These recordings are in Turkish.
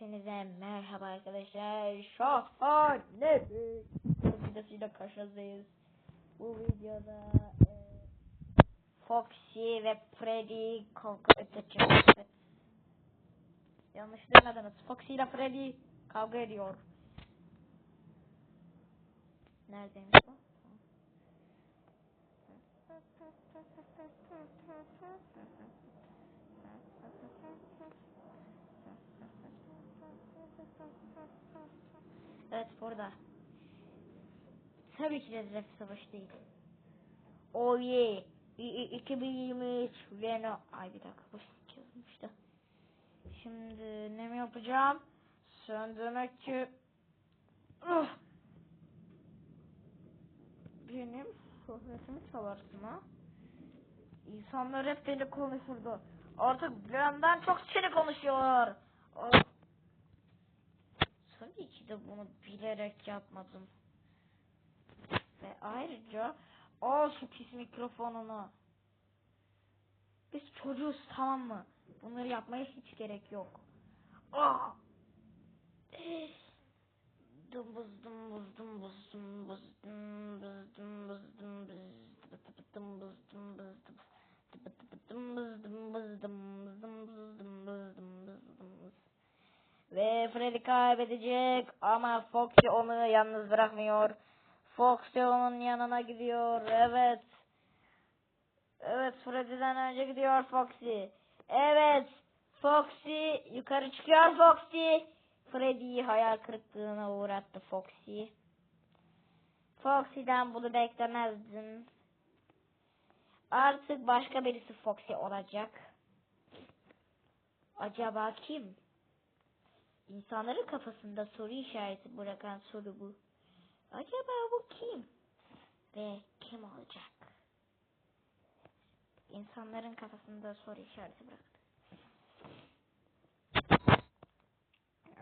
Hepinize merhaba arkadaşlar. Şahane bir videosuyla karşınızdayız. Bu videoda e, Foxy ve Freddy kavga edecek. Evet. Yanlış duymadınız. Foxy ile Freddy kavga ediyor. Neredeymiş bu? Evet burada. Tabii ki de Ref Savaşı değil. Oh yeah. İ- İ- 2023 Renault. Ay bir dakika bu yazmış da. Şimdi ne mi yapacağım? Sen demek ki Ugh! benim sohbetimi çalarsın ha. İnsanlar hep beni konuşurdu. Artık benden çok seni konuşuyorlar. Ah. Tabii ki de bunu bilerek yapmadım. Ve ayrıca al şu pis mikrofonunu. Biz çocuğuz tamam mı? Bunları yapmaya hiç gerek yok. Ah! Dımbız dımbız dımbız dımbız dımbız ve Freddy kaybedecek ama Foxy onu yalnız bırakmıyor. Foxy onun yanına gidiyor. Evet. Evet Freddy'den önce gidiyor Foxy. Evet. Foxy yukarı çıkıyor Foxy. Freddy'yi hayal kırıklığına uğrattı Foxy. Foxy'den bunu beklemezdim. Artık başka birisi Foxy olacak. Acaba kim? İnsanların kafasında soru işareti bırakan soru bu. Acaba bu kim? Ve kim olacak? İnsanların kafasında soru işareti bıraktı.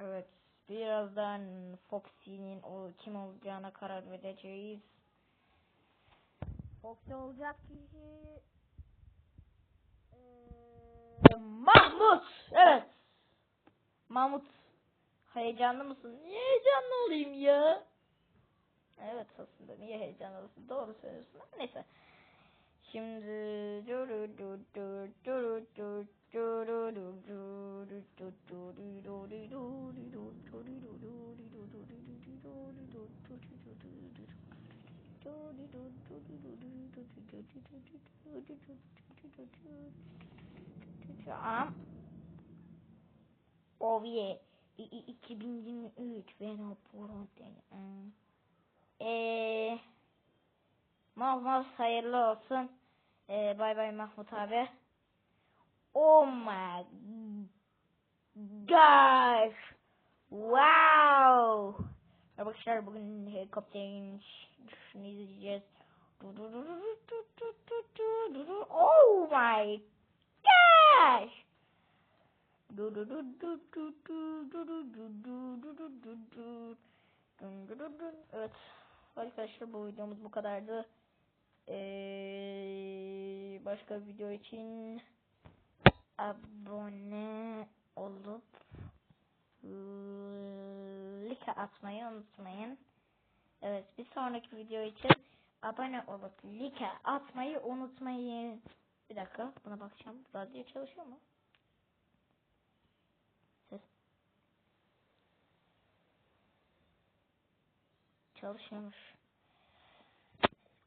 Evet. Birazdan Foxy'nin o kim olacağına karar vereceğiz. Foxy olacak kişi... Ee, Mahmut! Evet. Mahmut Heyecanlı mısın? Niye heyecanlı olayım ya? Evet aslında niye heyecanlısın? Doğru söylüyorsun. Neyse. Şimdi Tamam. Oh yeah. I- i- 2023 Venom Protein. Hmm. Eee Mahmut hayırlı olsun. Ee, bay bay Mahmut abi. Oh my gosh. Wow. Arkadaşlar bugün helikopterin şunu izleyeceğiz. Oh my gosh. Evet. Arkadaşlar bu videomuz bu kadardı. Ee, başka bir video için abone olup like atmayı unutmayın. Evet bir sonraki video için abone olup like atmayı unutmayın. Bir dakika buna bakacağım. Radyo çalışıyor mu? Çalışıyormuş.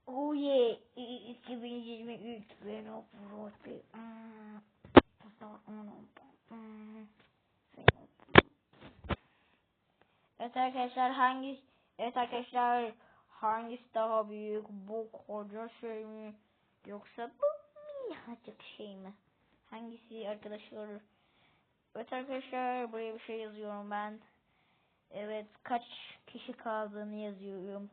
Oh yeah. i- i- 2023 Venom Protein. Hmm. Hmm. Evet arkadaşlar hangi Evet arkadaşlar hangisi daha büyük bu koca şey mi yoksa bu minnacık şey mi? Hangisi arkadaşlar? Evet arkadaşlar buraya bir şey yazıyorum ben. Evet kaç kişi kaldığını yazıyorum.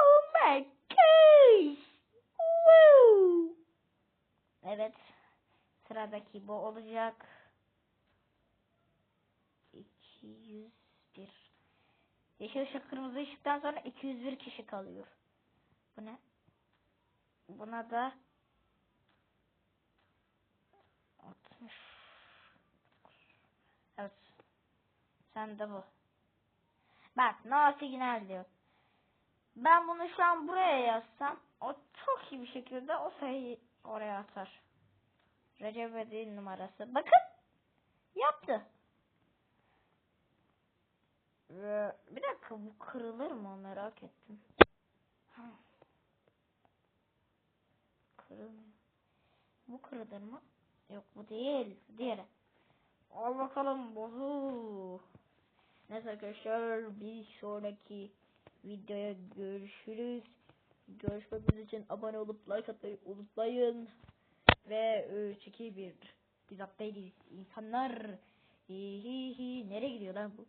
Oh my gosh! Woo! Evet sıradaki bu olacak. 201 Yeşil ışık kırmızı ışıktan sonra 201 kişi kalıyor. Bu ne? Buna da Evet. Sen de bu. Bak no signal diyor. Ben bunu şu an buraya yazsam o çok iyi bir şekilde o sayıyı oraya atar. Recep İvedik'in numarası. Bakın. Yaptı. Ve bir dakika bu kırılır mı merak ettim. Ha. Kırılmıyor. Bu kırılır mı? Yok bu değil. Diğeri. Al bakalım bozu. Neyse arkadaşlar bir sonraki videoya görüşürüz. Görüşmemiz için abone olup like atmayı unutmayın. Ve 3 2 1 biz update'iz. İnsanlar hi hi hi nereye gidiyor lan bu?